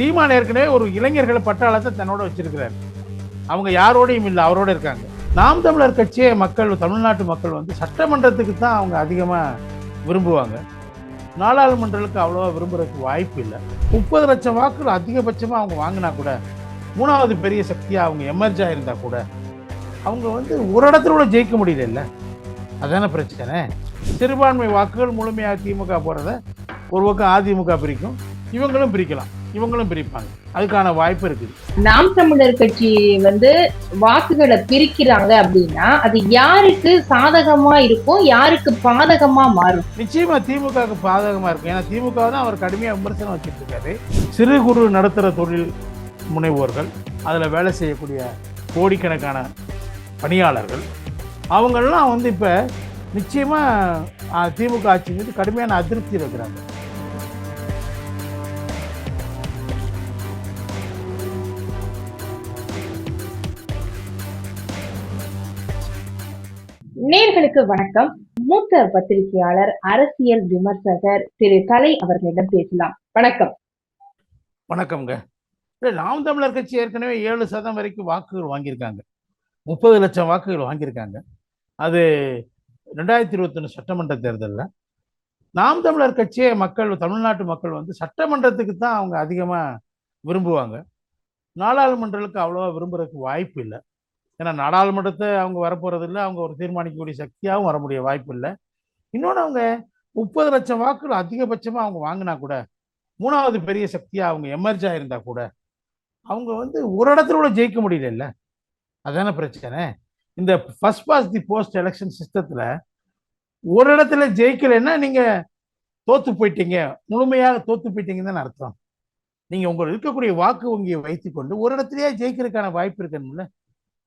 சீமான் ஏற்கனவே ஒரு இளைஞர்களை பட்டாளத்தை தன்னோட வச்சிருக்கிறார். அவங்க யாரோடையும் இல்லை அவரோட இருக்காங்க. நாம் தமிழர் கட்சியை மக்கள் தமிழ்நாட்டு மக்கள் வந்து சட்டமன்றத்துக்கு தான் அவங்க அதிகமாக விரும்புவாங்க. நாடாளுமன்றத்துக்கு அவ்வளோவா விரும்புறதுக்கு வாய்ப்பு இல்லை. முப்பது லட்சம் வாக்குகள் அதிகபட்சமாக அவங்க வாங்கினா கூட மூணாவது பெரிய சக்தியாக அவங்க எமர்ஜ் இருந்தால் கூட அவங்க வந்து ஒரு இடத்துல கூட ஜெயிக்க முடியல அதான பிரச்சனை. சிறுபான்மை வாக்குகள் முழுமையாக திமுக போகிறத ஒரு பக்கம் அதிமுக பிரிக்கும் இவங்களும் பிரிக்கலாம். இவங்களும் பிரிப்பாங்க. அதுக்கான வாய்ப்பு இருக்குது. நாம் தமிழர் கட்சி வந்து வாக்குகளை பிரிக்கிறாங்க அப்படின்னா அது யாருக்கு சாதகமா இருக்கும் யாருக்கு பாதகமா மாறும்? நிச்சயமா திமுகவுக்கு பாதகமா இருக்கும். ஏன்னா திமுக தான் அவர் கடுமையாக விமர்சனம் வச்சுட்டு இருக்காரு. சிறு குறு நடுத்தர தொழில் முனைவோர்கள் அதில் வேலை செய்யக்கூடிய கோடிக்கணக்கான பணியாளர்கள் அவங்கெல்லாம் வந்து இப்போ நிச்சயமாக திமுக ஆட்சி மீது கடுமையான அதிருப்தி இருக்கிறாங்க. நேர்களுக்கு வணக்கம். மூத்த பத்திரிகையாளர் அரசியல் விமர்சகர் திரு கலை அவர்களிடம் பேசலாம். வணக்கம். வணக்கம்ங்க. நாம் தமிழர் கட்சி ஏற்கனவே ஏழு சதம் வரைக்கும் வாக்குகள் வாங்கியிருக்காங்க. முப்பது லட்சம் வாக்குகள் வாங்கியிருக்காங்க. அது ரெண்டாயிரத்தி இருபத்தொன்று சட்டமன்ற தேர்தலில். நாம் தமிழர் கட்சியை மக்கள் தமிழ்நாட்டு மக்கள் வந்து சட்டமன்றத்துக்கு தான் அவங்க அதிகமாக விரும்புவாங்க. நாடாளுமன்றங்களுக்கு அவ்வளோவா விரும்புறதுக்கு வாய்ப்பு இல்லை. ஏன்னா நாடாளுமன்றத்தை அவங்க வரப்போறது இல்லை அவங்க ஒரு தீர்மானிக்கக்கூடிய சக்தியாகவும் வர முடிய வாய்ப்பு இல்லை இன்னொன்று அவங்க முப்பது லட்சம் வாக்குகள் அதிகபட்சமாக அவங்க வாங்கினா கூட மூணாவது பெரிய சக்தியாக அவங்க எமர்ஜ் ஆயிருந்தா கூட அவங்க வந்து ஒரு இடத்துல கூட ஜெயிக்க முடியல அதான பிரச்சனை. இந்த first past the post election சிஸ்டத்தில் ஒரு இடத்துல ஜெயிக்கலைன்னா நீங்கள் தோத்து போயிட்டீங்க. முழுமையாக தோத்து போயிட்டீங்கன்னு தானே அர்த்தம். நீங்கள் உங்கள் இருக்கக்கூடிய வாக்கு வங்கியை வைத்துக்கொண்டு ஒரு இடத்துலயே ஜெயிக்கிறதுக்கான வாய்ப்பு இருக்கணும்ல.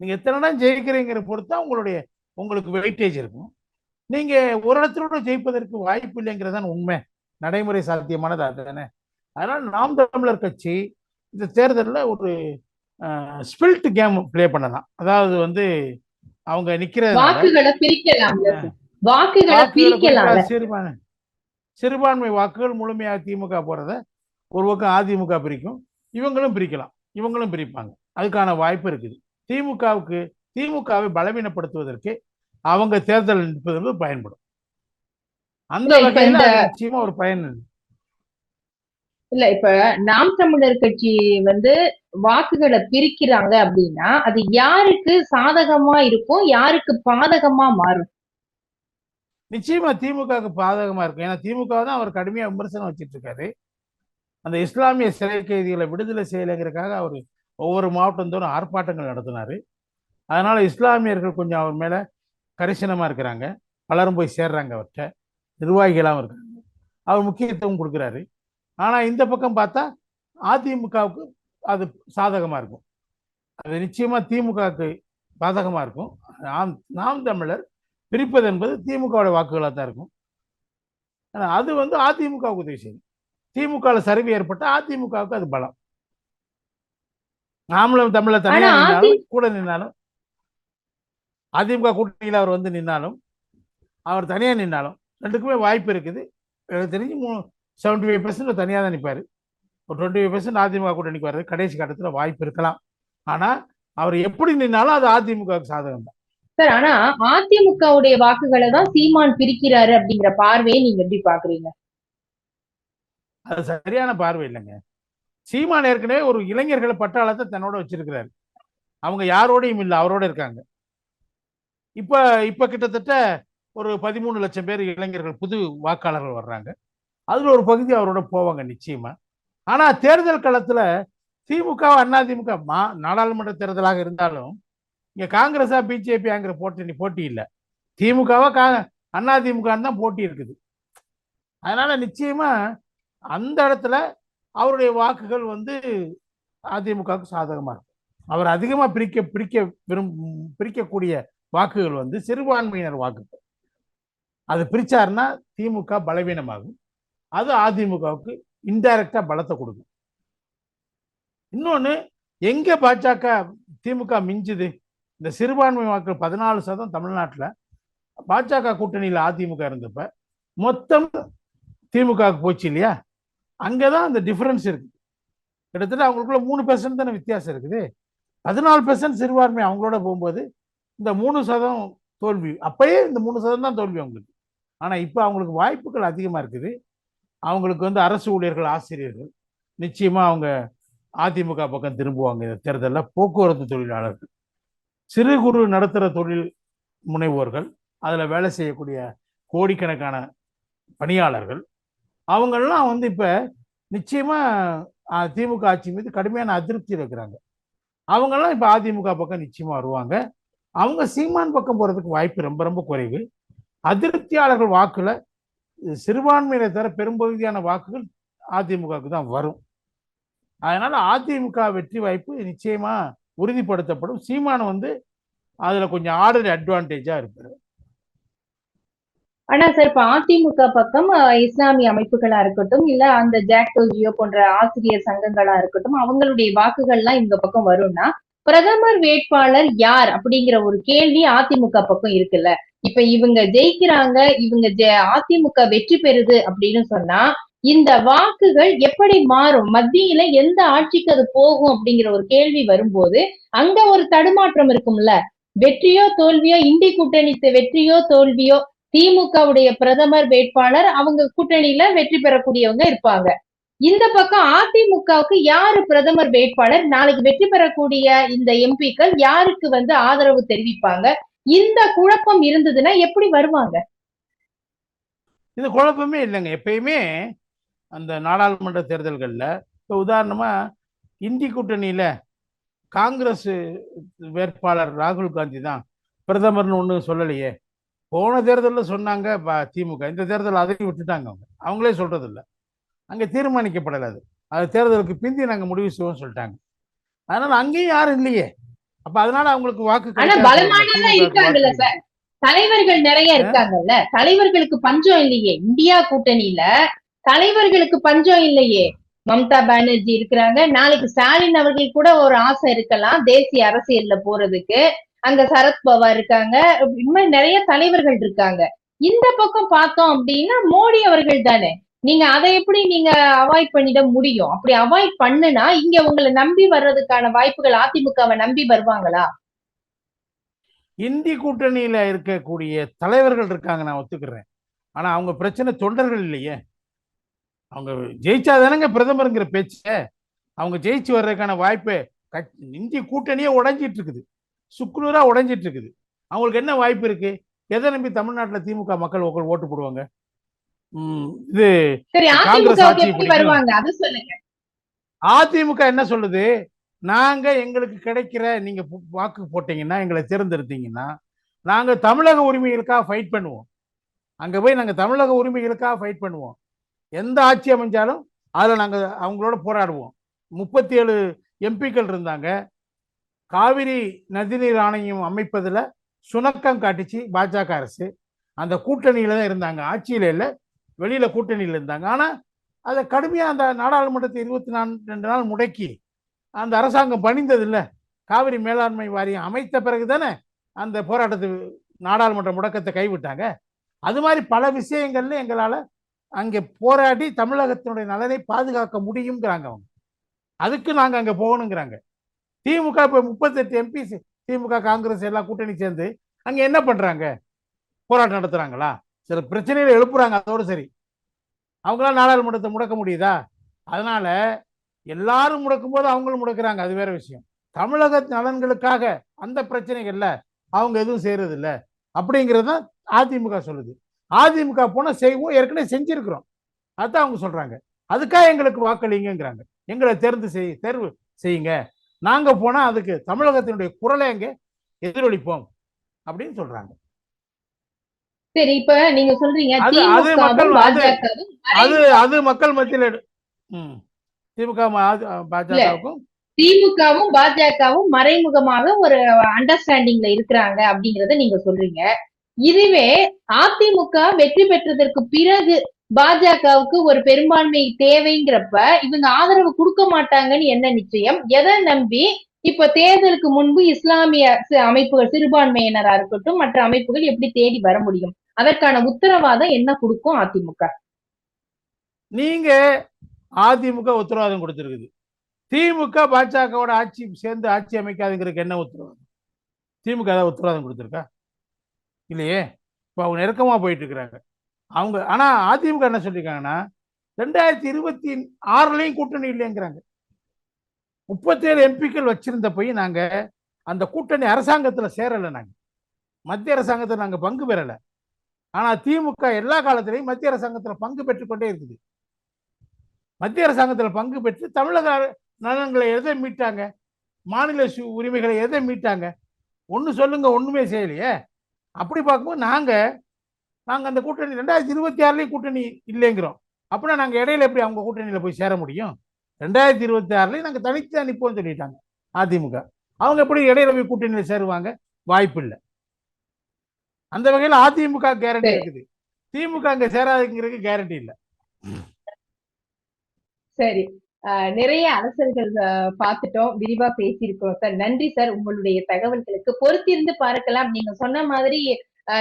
நீங்கள் எத்தனை இடம் ஜெயிக்கிறீங்கிற பொறுத்தா உங்களுடைய உங்களுக்கு வெயிட்டேஜ் இருக்கும். நீங்கள் ஒரு இடத்துல ஜெயிப்பதற்கு வாய்ப்பு இல்லைங்கிறதான் உண்மை. நடைமுறை சாத்தியமானது அதுதானே. அதனால் நாம் தமிழர் கட்சி இந்த தேர்தலில் ஒரு ஸ்பில்ட் கேம் ப்ளே பண்ணலாம். அதாவது வந்து அவங்க பிரிக்கலாம் சிறுபான்மை சிறுபான்மை வாக்குகள் முழுமையாக திமுக போறத ஒரு பக்கம் அதிமுக பிரிக்கும். இவங்களும் பிரிக்கலாம். இவங்களும் பிரிப்பாங்க. அதுக்கான வாய்ப்பு இருக்குது. திமுகவுக்கு திமுகவை பலவீனப்படுத்துவதற்கு அவங்க தேர்தல் நிற்பது பயன்படும். அந்த வகையில் நிச்சயமா ஒரு பயன். இல்ல இப்ப நாம் தமிழர் கட்சி வந்து வாக்குகளை பிரிக்கிறாங்க அப்படின்னா அது யாருக்கு சாதகமா இருக்கும் யாருக்கு பாதகமா மாறும்? நிச்சயமா திமுகவுக்கு பாதகமா இருக்கும். ஏன்னா திமுக தான் அவர் கடுமையா விமர்சனம் வச்சிட்டு இருக்காரு. அந்த இஸ்லாமிய சிறை கைதிகளை விடுதலை செய்யலைங்கிறதுக்காக அவர் ஒவ்வொரு மாவட்டம் தோறும் ஆர்ப்பாட்டங்கள் நடத்தினார். அதனால் இஸ்லாமியர்கள் கொஞ்சம் அவர் மேலே கரிசனமாக இருக்கிறாங்க. பலரும் போய் சேர்றாங்க அவர்கிட்ட. நிர்வாகிகளாகவும் இருக்காங்க. அவர் முக்கியத்துவம் கொடுக்குறாரு. ஆனால் இந்த பக்கம் பார்த்தா அதிமுகவுக்கு அது சாதகமாக இருக்கும். அது நிச்சயமாக திமுகவுக்கு பாதகமாக இருக்கும். நாம் நாம் தமிழர் பிரிப்பது என்பது திமுகவோட வாக்குகளாக தான் இருக்கும். ஆனால் அது வந்து அதிமுகவுக்கு உதவி செய்யும். திமுகவில் சரிவு ஏற்பட்டால் அதிமுகவுக்கு அது பலம். நாமளும் தமிழ தனியா நின்னாலும் கூட நின்னாலும் அதிமுக கூட்டணியில் அவர் வந்து நின்னாலும் அவர் தனியா நின்னாலும் ரெண்டுக்குமே வாய்ப்பு இருக்குது. எனக்கு தெரிஞ்சு மூணு செவன்டி ஃபைவ் பர்சன்ட் தனியாக தான் நிற்பார் ஒரு டுவெண்ட்டி ஃபைவ் பர்சன்ட் அதிமுக கூட்டணிக்கு வர்றது கடைசி கட்டத்தில் வாய்ப்பு இருக்கலாம். ஆனால் அவர் எப்படி நின்னாலும் அது அதிமுகவுக்கு சாதகம் தான். சார் ஆனா அதிமுகவுடைய வாக்குகளை தான் சீமான் பிரிக்கிறாரு அப்படிங்கிற பார்வையை நீங்க எப்படி பாக்குறீங்க அது சரியான பார்வை இல்லைங்க. சீமான் ஏற்கனவே ஒரு இளைஞர்களை பட்டாளத்தை தன்னோட வச்சிருக்கிறாரு. அவங்க யாரோடையும் இல்லை அவரோட இருக்காங்க. இப்ப இப்ப கிட்டத்தட்ட ஒரு பதிமூணு லட்சம் பேர் இளைஞர்கள் புது வாக்காளர்கள் வர்றாங்க. அதுல ஒரு பகுதி அவரோட போவாங்க நிச்சயமா. ஆனா தேர்தல் களத்துல திமுக அதிமுக மா நாடாளுமன்ற தேர்தலாக இருந்தாலும் இங்க காங்கிரஸா பிஜேபிங்கிற போட்டி போட்டி இல்லை. திமுகவா கா அதிமுக தான் போட்டி இருக்குது. அதனால நிச்சயமா அந்த இடத்துல அவருடைய வாக்குகள் வந்து அதிமுகவுக்கு சாதகமாக இருக்கும் அவர் அதிகமாக பிரிக்க பிரிக்க விரும் பிரிக்கக்கூடிய வாக்குகள் வந்து சிறுபான்மையினர் வாக்குகள். அது பிரிச்சாருன்னா திமுக பலவீனமாகும். அது அதிமுகவுக்கு இன்டைரக்டா பலத்தை கொடுக்கும். இன்னொன்று எங்கே பாஜக திமுக மிஞ்சுது? இந்த சிறுபான்மை வாக்குகள் பதினாலு சதம் தமிழ்நாட்டில். பாஜக கூட்டணியில் அதிமுக இருந்தப்ப மொத்தம் திமுகவுக்கு போச்சு இல்லையா? அங்கே தான் அந்த டிஃப்ரென்ஸ் இருக்குது கிட்டத்தட்ட அவங்களுக்குள்ள மூணு பெர்சன்ட் தானே வித்தியாசம் இருக்குது. பதினாலு பெர்சன்ட் சிறுபான்மை அவங்களோட போகும்போது இந்த மூணு சதம் தோல்வி. அப்பயே இந்த மூணு சதம் தான் தோல்வி அவங்களுக்கு. ஆனால் இப்போ அவங்களுக்கு வாய்ப்புகள் அதிகமாக இருக்குது. அவங்களுக்கு வந்து அரசு ஊழியர்கள் ஆசிரியர்கள் நிச்சயமாக அவங்க அதிமுக பக்கம் திரும்புவாங்க. இந்த தேர்தலில் போக்குவரத்து தொழிலாளர்கள் சிறு குறு நடத்துகிற தொழில் முனைவோர்கள் அதில் வேலை செய்யக்கூடிய கோடிக்கணக்கான பணியாளர்கள் அவங்கெல்லாம் வந்து இப்போ நிச்சயமாக திமுக ஆட்சி மீது கடுமையான அதிருப்தி இருக்கிறாங்க. அவங்கெல்லாம் இப்போ அதிமுக பக்கம் நிச்சயமாக வருவாங்க. அவங்க சீமான் பக்கம் போகிறதுக்கு வாய்ப்பு ரொம்ப ரொம்ப குறைவு. அதிருப்தியாளர்கள் வாக்கில் சிறுபான்மையினை தர பெரும்பகுதியான வாக்குகள் அதிமுகவுக்கு தான் வரும். அதனால் அதிமுக வெற்றி வாய்ப்பு நிச்சயமாக உறுதிப்படுத்தப்படும். சீமான் வந்து அதில் கொஞ்சம் ஆர்டர் அட்வான்டேஜாக இருப்பாரு. ஆனா சார் இப்ப அதிமுக பக்கம் இஸ்லாமிய அமைப்புகளா இருக்கட்டும் இல்ல அந்த ஜாக்டோ ஜியோ போன்ற ஆசிரியர் சங்கங்களா இருக்கட்டும் அவங்களுடைய வாக்குகள்லாம் இந்த பக்கம் வரும்னா பிரதமர் வேட்பாளர் யார் அப்படிங்கிற ஒரு கேள்வி அதிமுக பக்கம் இருக்குல்ல. இப்ப இவங்க ஜெயிக்கிறாங்க இவங்க ஜெ- அதிமுக வெற்றி பெறுது அப்படின்னு சொன்னா இந்த வாக்குகள் எப்படி மாறும்? மத்தியில எந்த ஆட்சிக்கு அது போகும் அப்படிங்கிற ஒரு கேள்வி வரும்போது அங்க ஒரு தடுமாற்றம் இருக்கும்ல. வெற்றியோ தோல்வியோ இந்தி கூட்டணி வெற்றியோ தோல்வியோ திமுகவுடைய பிரதமர் வேட்பாளர் அவங்க கூட்டணியில வெற்றி பெறக்கூடியவங்க இருப்பாங்க. இந்த பக்கம் அதிமுகவுக்கு யாரு பிரதமர் வேட்பாளர்? நாளைக்கு வெற்றி பெறக்கூடிய இந்த எம்பிக்கள் யாருக்கு வந்து ஆதரவு தெரிவிப்பாங்க? இந்த குழப்பம் இருந்ததுன்னா எப்படி வருவாங்க? இது குழப்பமே இல்லைங்க. எப்பயுமே அந்த நாடாளுமன்ற தேர்தல்களில் இப்போ உதாரணமா இந்தி கூட்டணியில காங்கிரஸ் வேட்பாளர் ராகுல் காந்தி தான் பிரதமர்னு ஒன்று சொல்லலையே. போன தேர்தலில் சொன்னாங்க திமுக. இந்த தேர்தல் அதையும் விட்டுட்டாங்க அவங்க. அவங்களே சொல்றது இல்ல அங்கே தீர்மானிக்கப்படலை அது. அது தேர்தலுக்கு பிந்தி நாங்கள் முடிவு செய்வோம்னு சொல்லிட்டாங்க. அதனால அங்கேயும் யாரும் இல்லையே. அப்ப அதனால அவங்களுக்கு வாக்கு தலைவர்கள் நிறைய இருக்காங்கல்ல. தலைவர்களுக்கு பஞ்சம் இல்லையே. இந்தியா கூட்டணியில தலைவர்களுக்கு பஞ்சம் இல்லையே. மம்தா பானர்ஜி இருக்கிறாங்க. நாளைக்கு ஸ்டாலின் அவர்கள் கூட ஒரு ஆசை இருக்கலாம் தேசிய அரசியல்ல போறதுக்கு. அங்க சரத்பவார் இருக்காங்க. இன்னும் நிறைய தலைவர்கள் இருக்காங்க. இந்த பக்கம் பார்த்தோம் அப்படின்னா மோடி அவர்கள் தானே. நீங்க அதை எப்படி நீங்க அவாய்ட் பண்ணிட முடியும்? அப்படி அவாய்ட் பண்ணுனா இங்க உங்களை நம்பி வர்றதுக்கான வாய்ப்புகள் அதிமுகவை நம்பி வருவாங்களா? இந்தி கூட்டணியில இருக்கக்கூடிய தலைவர்கள் இருக்காங்க நான் ஒத்துக்கிறேன். ஆனா அவங்க பிரச்சனை தொண்டர்கள் இல்லையே. அவங்க ஜெயிச்சா தானங்க பிரதமருங்கிற பேச்ச. அவங்க ஜெயிச்சு வர்றதுக்கான வாய்ப்பு கட்சி இந்திய கூட்டணியே உடைஞ்சிட்டு இருக்குது. சுக்குநூறா உடைஞ்சிட்டு இருக்குது அவங்களுக்கு என்ன வாய்ப்பு இருக்கு? எதை நம்பி தமிழ்நாட்டுல திமுக மக்கள் ஓக்கள் ஓட்டு போடுவாங்க? இது காங்கிரஸ் சொல்லுங்க. அதிமுக என்ன சொல்லுது? நாங்க எங்களுக்கு கிடைக்கிற நீங்க வாக்கு போட்டீங்கன்னா எங்களை தேர்ந்தெடுத்தீங்கன்னா நாங்க தமிழக உரிமைகளுக்காக ஃபைட் பண்ணுவோம். அங்க போய் நாங்க தமிழக உரிமைகளுக்காக ஃபைட் பண்ணுவோம். எந்த ஆட்சி அமைஞ்சாலும் அதுல நாங்க அவங்களோட போராடுவோம். முப்பத்தி ஏழு எம்பிக்கள் இருந்தாங்க. காவிரி நதிநீர் ஆணையம் அமைப்பதில் சுணக்கம் காட்டிச்சு பாஜக அரசு. அந்த கூட்டணியில் தான் இருந்தாங்க. ஆட்சியில் இல்லை வெளியில் கூட்டணியில் இருந்தாங்க. ஆனால் அதை கடுமையாக அந்த நாடாளுமன்றத்தை இருபத்தி நான்கு ரெண்டு நாள் முடக்கி அந்த அரசாங்கம் பணிந்ததில்லை. காவிரி மேலாண்மை வாரியம் அமைத்த பிறகு தானே அந்த போராட்டத்தை நாடாளுமன்ற முடக்கத்தை கைவிட்டாங்க. அது மாதிரி பல விஷயங்கள்ல எங்களால் அங்கே போராடி தமிழகத்தினுடைய நலனை பாதுகாக்க முடியுங்கிறாங்க அவங்க. அதுக்கு நாங்கள் அங்கே போகணுங்கிறாங்க. திமுக இப்போ முப்பத்தெட்டு எம்பி திமுக காங்கிரஸ் எல்லாம் கூட்டணி சேர்ந்து அங்கே என்ன பண்றாங்க? போராட்டம் நடத்துறாங்களா? சில பிரச்சனைகளை எழுப்புறாங்க அதோடு சரி. அவங்களாம் நாடாளுமன்றத்தை முடக்க முடியுதா? அதனால எல்லாரும் முடக்கும் போது அவங்களும் முடக்கிறாங்க அது வேற விஷயம். தமிழக நலன்களுக்காக அந்த பிரச்சனைகள்ல அவங்க எதுவும் செய்யறது இல்லை அப்படிங்கிறது தான் அதிமுக சொல்லுது. அதிமுக போனால் செய்வோம் ஏற்கனவே செஞ்சிருக்கிறோம். அதுதான் அவங்க சொல்றாங்க. அதுக்காக எங்களுக்கு வாக்களிங்கிறாங்க எங்களை தேர்ந்து செய் தேர்வு செய்யுங்க. நாங்க போனா அதுக்கு தமிழகத்தினுடைய குரலை அங்க எதிரொலிப்போம் அப்படின்னு சொல்றாங்க சரி இப்ப நீங்க சொல்றீங்க அது- மக்கள் அது- அது மக்கள் மத்தியில். திமுக பாஜகவுக்கும் திமுகவும் பாஜகவும் மறைமுகமாக ஒரு அண்டர்ஸ்டாண்டிங்ல இருக்கிறாங்க அப்படிங்கறத நீங்க சொல்றீங்க இதுவே அதிமுக வெற்றி பெற்றதற்கு பிறகு பாஜகவுக்கு ஒரு பெரும்பான்மை தேவைங்கிறப்ப இவங்க ஆதரவு கொடுக்க மாட்டாங்கன்னு என்ன நிச்சயம்? எதை நம்பி? இப்ப தேர்தலுக்கு முன்பு இஸ்லாமிய அமைப்புகள் சிறுபான்மையினரா இருக்கட்டும் மற்ற அமைப்புகள் எப்படி தேடி வர முடியும்? அதற்கான உத்தரவாதம் என்ன கொடுக்கும் அதிமுக? நீங்க அதிமுக உத்தரவாதம் கொடுத்திருக்குது. திமுக பாஜகவோட ஆட்சி சேர்ந்து ஆட்சி அமைக்காதுங்கிறதுக்கு என்ன உத்தரவாதம்? திமுக ஏதாவது உத்தரவாதம் கொடுத்துருக்கா? இல்லையே. இப்போ அவங்க நெருக்கமாக போயிட்டு இருக்கிறாங்க. அவங்க ஆனால் அதிமுக என்ன சொல்லியிருக்காங்கன்னா ரெண்டாயிரத்தி இருபத்தி ஆறுலையும் கூட்டணி இல்லைங்கிறாங்க. முப்பத்தேழு எம்பிக்கள் வச்சிருந்த போய் நாங்கள் அந்த கூட்டணி அரசாங்கத்தில் சேரலை நாங்கள் மத்திய அரசாங்கத்தில் நாங்கள் பங்கு பெறலை. ஆனால் திமுக எல்லா காலத்திலையும் மத்திய அரசாங்கத்தில் பங்கு பெற்றுக்கொண்டே இருக்குது. மத்திய அரசாங்கத்தில் பங்கு பெற்று தமிழக நலன்களை எதை மீட்டாங்க? மாநில சு- உரிமைகளை எதை மீட்டாங்க? ஒன்று சொல்லுங்க ஒன்றுமே செய்யலையே. அப்படி பார்க்கும்போது நாங்கள் நாங்கள் அந்த கூட்டணி ரெண்டாயிரத்தி இருபத்தி ஆறுலேயும் கூட்டணி இல்லைங்கிறோம். அப்படின்னா நாங்கள் இடையில எப்படி அவங்க கூட்டணியில் போய் சேர முடியும்? ரெண்டாயிரத்தி இருபத்தி ஆறுலேயும் நாங்கள் தனித்து தான் நிற்போம்னு சொல்லிட்டாங்க அதிமுக. அவங்க எப்படி இடையில போய் கூட்டணியில் சேருவாங்க? வாய்ப்பு இல்லை அந்த வகையில் அதிமுக கேரண்டி. இருக்குது. திமுக அங்கே சேராதுங்கிறதுக்கு கேரண்டி இல்லை. சரி. நிறைய அலசல்கள் ஆஹ் பார்த்துட்டோம் விரிவா பேசியிருக்கோம். சார் நன்றி சார் உங்களுடைய தகவல்களுக்கு. பொறுத்திருந்து பார்க்கலாம். நீங்க சொன்ன மாதிரி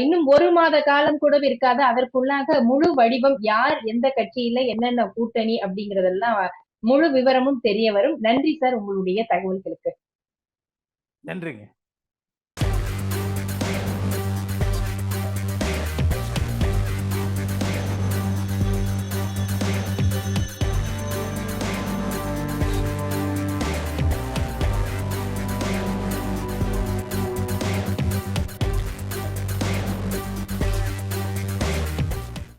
இன்னும் ஒரு மாத காலம் கூட இருக்காது. அதற்குள்ளாக முழு வடிவம் யார் எந்த கட்சியில என்னென்ன கூட்டணி அப்படிங்கறதெல்லாம் முழு விவரமும் தெரிய வரும். நன்றி சார் உங்களுடைய தகவல்களுக்கு. நன்றிங்க.